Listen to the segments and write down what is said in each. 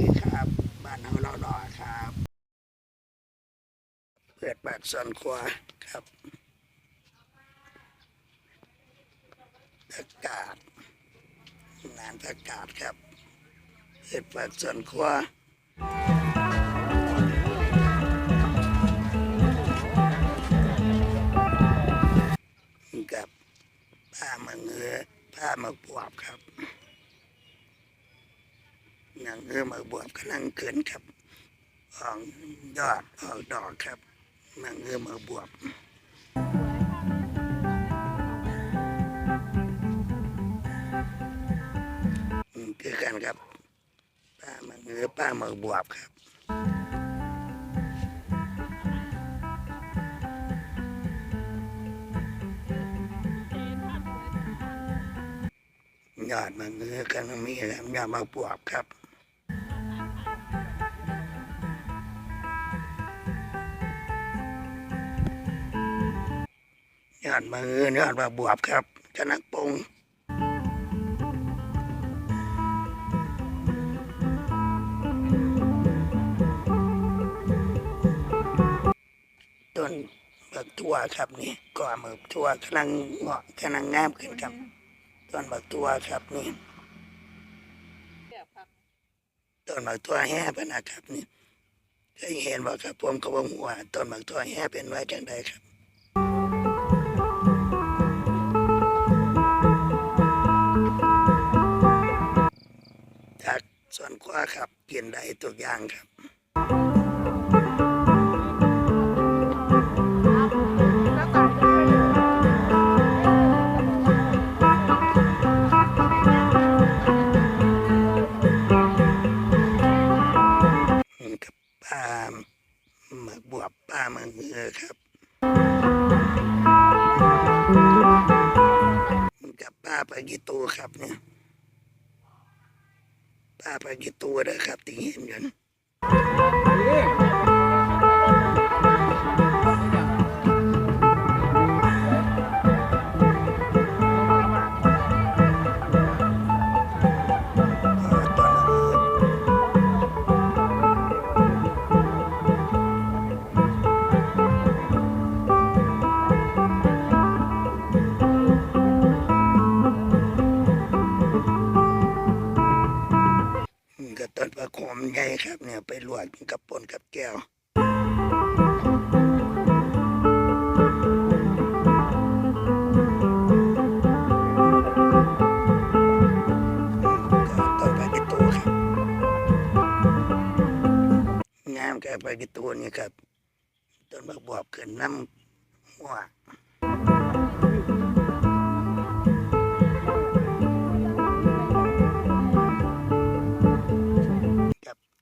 ดีครับ บ้านเฮาเราดอครับ เปิดปากส่วนครัวครับอากาศนานอากาศครับ เปิดปากส่วนครัวกับผ้ามือเงือผ้ามือบวบครับ นังเงือมือบวบกำลังเกินครับออกยอดออกดอกครับนังเงือมือบวบอืมคือกันครับป้ามือเงือป้ามือบวบครับยอดมันเงือกันมีครับยอดมาบวบครับ ยอดมาเงือยอดมาบวบครับกนักปงต้นบักทั่วครับนี่ก่อมึกทั่วกำลังเหงาะกำลังงามขึ้นครับต้นบักทั่วครับนี่ต้นบักทั่วแห่เป็นนะครับนี่เคยเห็นบ่ครับผมก็บ่ฮู้ว่าต้นบักทั่วแห่เป็นไว้จังใดครับ กินได้ทุกอย่างครับกับปลาหมึกบวบปลาหมึกเงือครับกับปลาปลากิตูครับเนี่ย ป้าปลากิตูนะครับที่เห็นอยู่น โคมใหญ่ครับเนี่ยไปลวกกับปนกับแก้วก็ต้นปากิตูครับงามกับปกิตูนี่ครับต้นบักบวบขึ้นน้ำหัว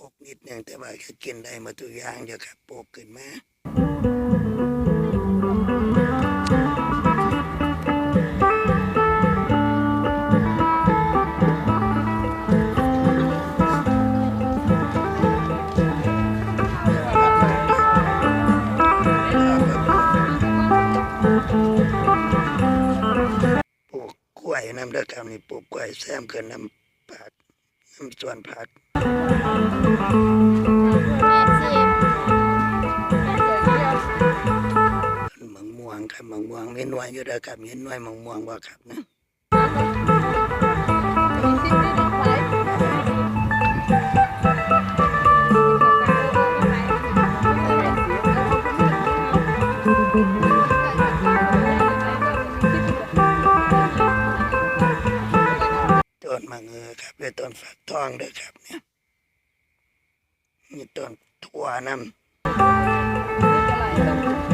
หกนิดหนึ่งแต่ว่าก็กินได้มาทุกอย่างเดียวครับปลูกขึ้นมาปลูกกล้วยน้ำด้อครับนี่ปลูกกล้วยแซมขึ้นน้ำผักน้ำ สวนผักมังม่วงครับมังม่วงมีหน่วยอยู่เด้อครับเห็นหน่วยมังม่วงว่าครับนะ มังเงือครับด้วยต้นฝักทองเด้อครับเนี่ยนี่ต้นถั่วน้ำ